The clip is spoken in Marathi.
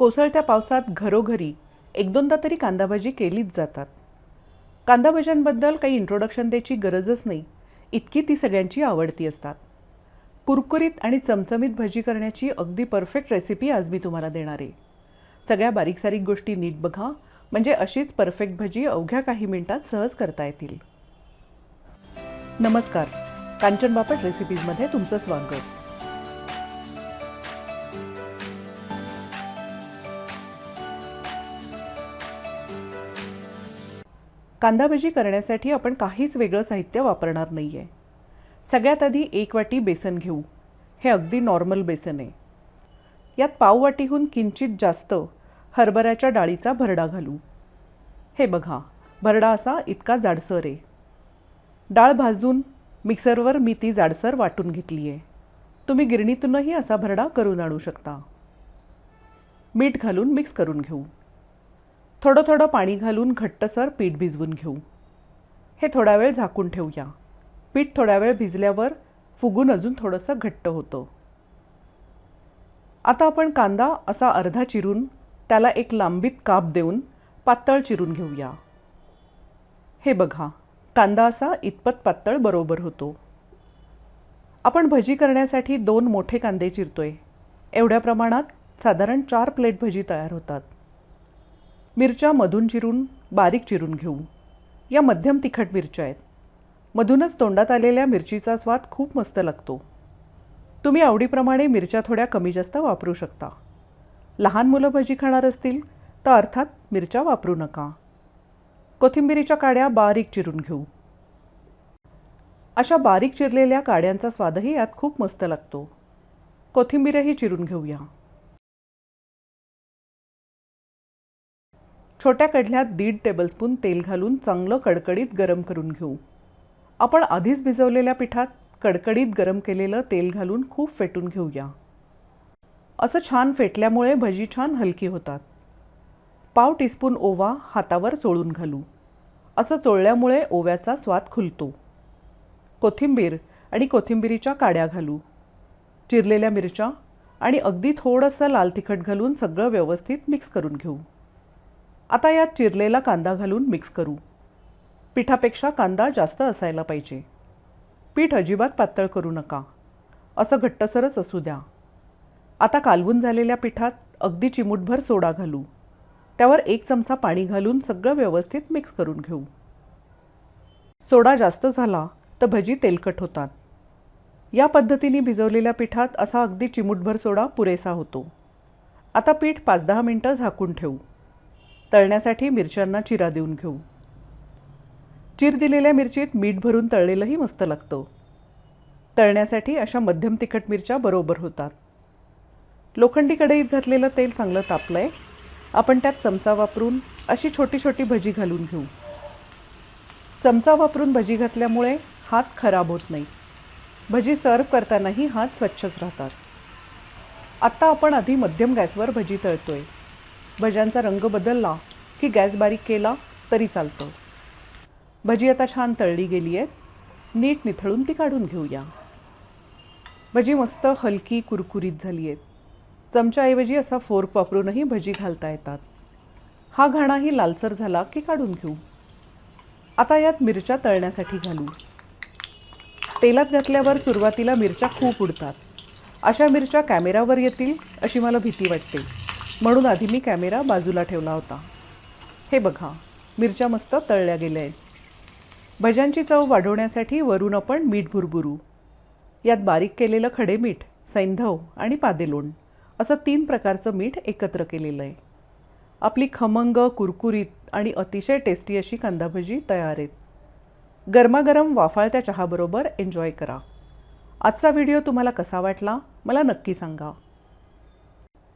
कोसळत्या पावसात घरोघरी एक दोनदा तरी कांदाभाजी केलीच जातात. कांदाभज्यांबद्दल काही इंट्रोडक्शन द्यायची गरजच नाही इतकी ती सगळ्यांची आवडती असतात. कुरकुरीत आणि चमचमीत भजी करण्याची अगदी परफेक्ट रेसिपी आज मी तुम्हाला देणार आहे. सगळ्या बारीक सारीक गोष्टी नीट बघा म्हणजे अशीच परफेक्ट भजी अवघ्या काही मिनिटात सहज करता येतील. नमस्कार कांचन बापट रेसिपीजमध्ये तुमचं स्वागत. कांदा भजी करण्यासाठी आपण काहीच वेगळं साहित्य वापरणार नाही आहे सगळ्यात आधी एक वाटी बेसन घेऊ. हे अगदी नॉर्मल बेसन आहे. यात पाववाटीहून किंचित जास्त हरभऱ्याच्या डाळीचा भरडा घालू. हे बघा भरडा असा इतका जाडसर आहे. डाळ भाजून मिक्सरवर मी ती जाडसर वाटून घेतली आहे. तुम्ही गिरणीतूनही असा भरडा करून आणू शकता. मीठ घालून मिक्स करून घेऊ. थोडं थोडं पाणी घालून घट्टसर पीठ भिजवून घेऊ. हे थोडा वेळ झाकून ठेवूया. पीठ थोडा वेळ भिजल्यावर फुगून अजून थोडंसं घट्ट होतं. आता आपण कांदा असा अर्धा चिरून त्याला एक लांबीत काप देऊन पातळ चिरून घेऊया. हे बघा कांदा असा इतपत पातळ बरोबर होतो. आपण भजी करण्यासाठी दोन मोठे कांदे चिरतोय. एवढ्या प्रमाणात साधारण चार प्लेट भजी तयार होतात. मिरच्या मधून चिरून बारीक चिरून घेऊ. या मध्यम तिखट मिरच्या आहेत. मधूनच तोंडात आलेल्या मिरचीचा स्वाद खूप मस्त लागतो. तुम्ही आवडीप्रमाणे मिरच्या थोड्या कमी जास्त वापरू शकता. लहान मुलं भजी खाणार असतील तर अर्थात मिरच्या वापरू नका. कोथिंबिरीच्या काड्या बारीक चिरून घेऊ. अशा बारीक चिरलेल्या काड्यांचा स्वादही यात खूप मस्त लागतो. कोथिंबीरही चिरून घेऊया. छोट्या कढल्यात दीड टेबलस्पून तेल घालून चांगलं कडकडीत गरम करून घेऊ. आपण आधीच भिजवलेल्या पिठात कडकडीत गरम केलेलं तेल घालून खूप फेटून घेऊया. असं छान फेटल्यामुळे भजी छान हलकी होतात. पाव टीस्पून ओवा हातावर चोळून घालू. असं चोळल्यामुळे ओव्याचा स्वाद खुलतो. कोथिंबीर आणि कोथिंबिरीच्या काड्या घालू. चिरलेल्या मिरच्या आणि अगदी थोडंसं लाल तिखट घालून सगळं व्यवस्थित मिक्स करून घेऊ. आता यात चिरलेला कांदा घालून मिक्स करू. पिठापेक्षा कांदा जास्त असायला पाहिजे. पीठ अजिबात पातळ करू नका. असं घट्टसरच असू द्या. आता कालवून झालेल्या पिठात अगदी चिमूटभर सोडा घालू. त्यावर एक चमचा पाणी घालून सगळं व्यवस्थित मिक्स करून घेऊ. सोडा जास्त झाला तर भजी तेलकट होतात. या पद्धतीने भिजवलेल्या पिठात असा अगदी चिमूटभर सोडा पुरेसा होतो. आता पीठ पाच दहा मिनटं झाकून ठेवू. तळण्यासाठी मिरच्यांना चिरा देऊन घेऊ. चीर दिलेल्या मिरचीत मीठ भरून तळलेलंही मस्त लागतं. तळण्यासाठी अशा मध्यम तिखट मिरच्या बरोबर होतात. लोखंडी कढईत घातलेलं तेल चांगलं तापलं आहे आपण त्यात चमचा वापरून अशी छोटी छोटी भजी घालून घेऊ. चमचा वापरून भजी घातल्यामुळे हात खराब होत नाही. भजी सर्व करतानाही हात स्वच्छच राहतात. आत्ता आपण आधी मध्यम गॅसवर भजी तळतोय. भज्यांचा रंग बदलला की गॅस बारीक केला तरी चालतं. भजी आता छान तळली गेली आहेत. नीट निथळून ती काढून घेऊया. भजी मस्त हलकी कुरकुरीत झाली आहेत. चमच्याऐवजी असा फोर्क वापरूनही भजी घालता येतात. हा घाणाही लालसर झाला की काढून घेऊ. आता यात मिरच्या तळण्यासाठी घालू. तेलात घातल्यावर सुरुवातीला मिरच्या खूप उडतात. अशा मिरच्या कॅमेरावर येतील अशी मला भीती वाटते. म्हणून आधी मी कॅमेरा बाजूला ठेवला होता. हे बघा मिरच्या मस्त तळल्या गेल्या आहेत. भज्यांची चव वाढवण्यासाठी वरून आपण मीठ भुरभुरू. यात बारीक केलेलं खडे मीठ सैंधव आणि पादेलोण असं तीन प्रकारचं मीठ एकत्र केलेलं आहे. आपली खमंग कुरकुरीत आणि अतिशय टेस्टी अशी कांदाभजी तयार आहेत. गरमागरम वाफाळत्या चहाबरोबर एन्जॉय करा. आजचा व्हिडिओ तुम्हाला कसा वाटला मला नक्की सांगा.